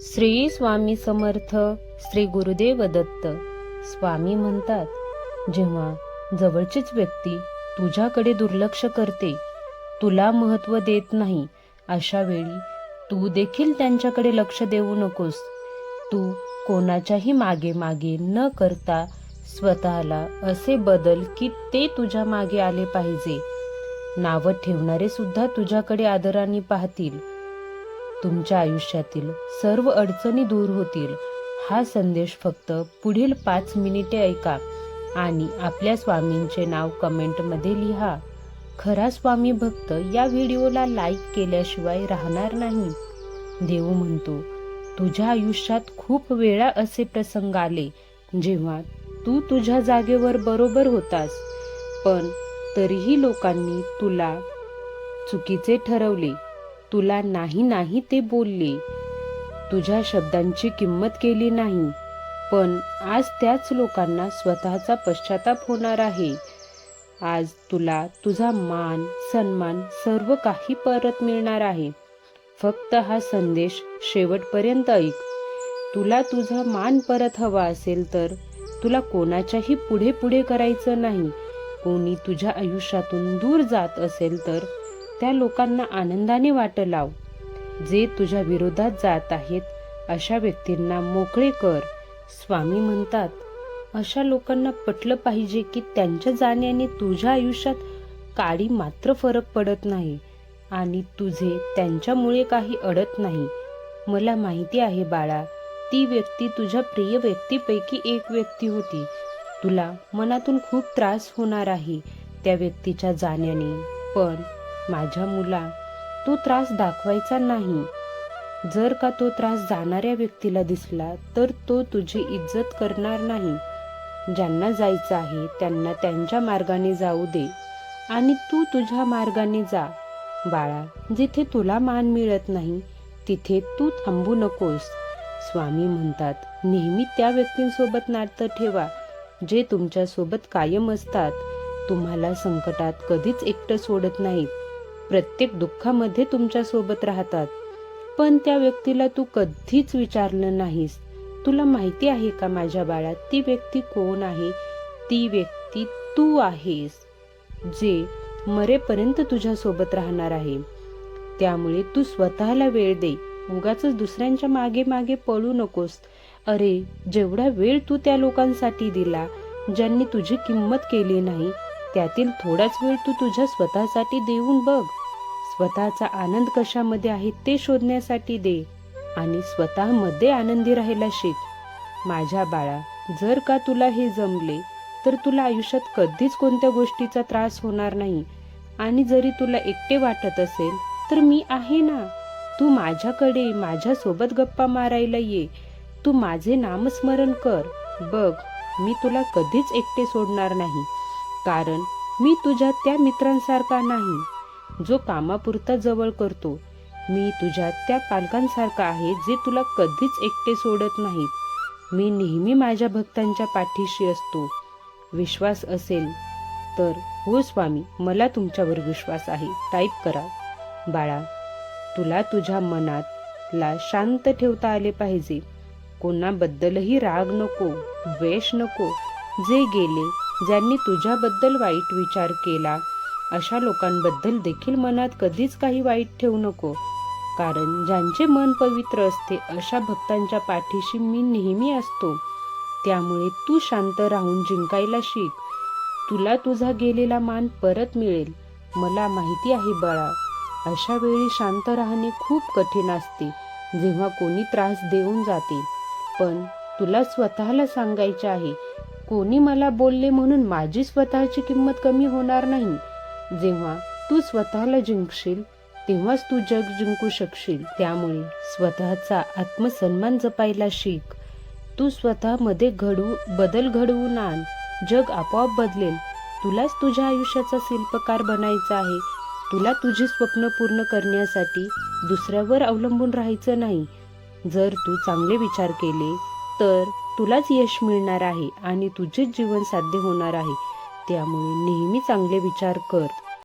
श्री स्वामी समर्थ श्री गुरुदेव दत्त. स्वामी म्हणतात जेव्हा जवळचीच व्यक्ती तुझ्याकडे दुर्लक्ष करते तुला महत्त्व देत नाही अशा वेळी तू देखील त्यांच्याकडे लक्ष देऊ नकोस. तू कोणाच्याही मागे मागे न करता स्वतःला असे बदल की ते तुझ्या मागे आले पाहिजे. नावं ठेवणारे सुद्धा तुझ्याकडे आदराने पाहतील. तुमच्या आयुष्यातील सर्व अडचणी दूर होतील. हा संदेश फक्त पुढील पाच मिनिटे ऐका आणि आपल्या स्वामींचे नाव कमेंटमध्ये लिहा. खरा स्वामी भक्त या व्हिडिओला लाईक केल्याशिवाय राहणार नाही. देव म्हणतो तुझ्या आयुष्यात खूप वेळा असे प्रसंग आले जेव्हा तू तुझ्या जागेवर बरोबर होतास. पण तरीही लोकांनी तुला चुकीचे ठरवले. तुला नाही नाही ते बोलले. तुझ्या शब्दांची किंमत केली नाही पण आज त्याच लोकांना स्वतःचा पश्चाताप होणार आहे. आज तुला तुझा मान सन्मान सर्व काही परत मिळणार आहे. फक्त हा संदेश शेवटपर्यंत ऐक. तुला तुझा मान परत हवा असेल तर तुला कोणाच्याही पुढे पुढे करायचं नाही. कोणी तुझ्या आयुष्यातून दूर जात असेल तर त्या लोकांना आनंदाने वाट लाव. जे तुझ्या विरोधात जात आहेत अशा व्यक्तींना मोकळे कर स्वामी म्हणतात. अशा लोकांना पटलं पाहिजे की त्यांच्या जाण्याने तुझ्या आयुष्यात काळी मात्र फरक पडत नाही आणि तुझे त्यांच्यामुळे काही अडत नाही. मला माहिती आहे बाळा ती व्यक्ती तुझ्या प्रिय व्यक्तीपैकी एक व्यक्ती होती. तुला मनातून खूप त्रास होणार आहे त्या व्यक्तीच्या जाण्याने. पण माझ्या मुला तो त्रास दाखवायचा नाही. जर का तो त्रास जाणाऱ्या व्यक्तीला दिसला तर तो तुझी इज्जत करणार नाही. ज्यांना जायचं आहे त्यांना त्यांच्या मार्गाने जाऊ दे. आणि तू तुझ्या मार्गाने जा. बाळा जिथे तुला मान मिळत नाही तिथे तू थांबू नकोस. स्वामी म्हणतात नेहमी त्या व्यक्तींसोबत नातं ठेवा जे तुमच्यासोबत कायम असतात. तुम्हाला संकटात कधीच एकटं सोडत नाहीत. प्रत्येक दुःखामध्ये तुमच्यासोबत राहतात. पण त्या व्यक्तीला तू कधीच विचारलं नाहीस. तुला माहिती आहे का माझ्या बाळा ती व्यक्ती कोण आहे? ती व्यक्ती तू आहेस जे मरेपर्यंत तुझ्या सोबत राहणार आहे. त्यामुळे तू स्वतःला वेळ दे. उगाच दुसऱ्यांच्या मागे मागे पळू नकोस. अरे जेवढा वेळ तू त्या लोकांसाठी दिला ज्यांनी तुझी किंमत केली नाही त्यातील थोडाच वेळ तू तुझ्या स्वतःसाठी देऊन बघ. स्वतःचा आनंद कशामध्ये आहे ते शोधण्यासाठी दे आणि स्वतःमध्ये आनंदी राहायला शिक. माझ्या बाळा जर का तुला हे जमले तर तुला आयुष्यात कधीच कोणत्या गोष्टीचा त्रास होणार नाही. आणि जरी तुला एकटे वाटत असेल तर मी आहे ना. तू माझ्याकडे माझ्यासोबत गप्पा मारायला ये. तू माझे नामस्मरण कर. बघ मी तुला कधीच एकटे सोडणार नाही. कारण मी तुझ्या त्या मित्रांसारखा नाही जो कामापुरता जवळ करतो. मी तुझ्या त्या पालकांसारखा आहे जे तुला कधीच एकटे सोडत नाहीत. मी नेहमी माझ्या भक्तांच्या पाठीशी असतो. विश्वास असेल तर हो स्वामी मला तुमच्यावर विश्वास आहे. टाईप करा. बाळा तुला तुझ्या मनातला शांत ठेवता आले पाहिजे. कोणाबद्दलही राग नको द्वेष नको. जे गेले ज्यांनी तुझ्याबद्दल वाईट विचार केला अशा लोकांबद्दल देखील मनात कधीच काही वाईट ठेवू नको. कारण ज्यांचे मन पवित्र असते अशा भक्तांच्या पाठीशी मी नेहमी असतो. त्यामुळे तू शांत राहून जिंकायला शिक. तुला तुझा गेलेला मान परत मिळेल. मला माहिती आहे बाळा अशा वेळी शांत राहणे खूप कठीण असते जेव्हा कोणी त्रास देऊन जाते. पण तुला स्वतःला सांगायचे आहे कोणी मला बोलले म्हणून माझी स्वतःची किंमत कमी होणार नाही? जेव्हा तू स्वतःला जिंकशील तेव्हाच तू जग जिंकू शकशील. त्यामुळे स्वतःचा आत्मसन्मान जपायला शिक. तू स्वतःमध्ये घडवू बदल घडवून आण जग आपोआप बदलेल. तुलाच तुझ्या आयुष्याचा शिल्पकार बनायचा आहे. तुला तुझी स्वप्न पूर्ण करण्यासाठी दुसऱ्यावर अवलंबून राहायचं नाही. जर तू चांगले विचार केले तर तुलाच यश मिळणार आहे आणि तुझेच जीवन साध्य होणार आहे. त्यामुळे नेहमी चांगले विचार कर.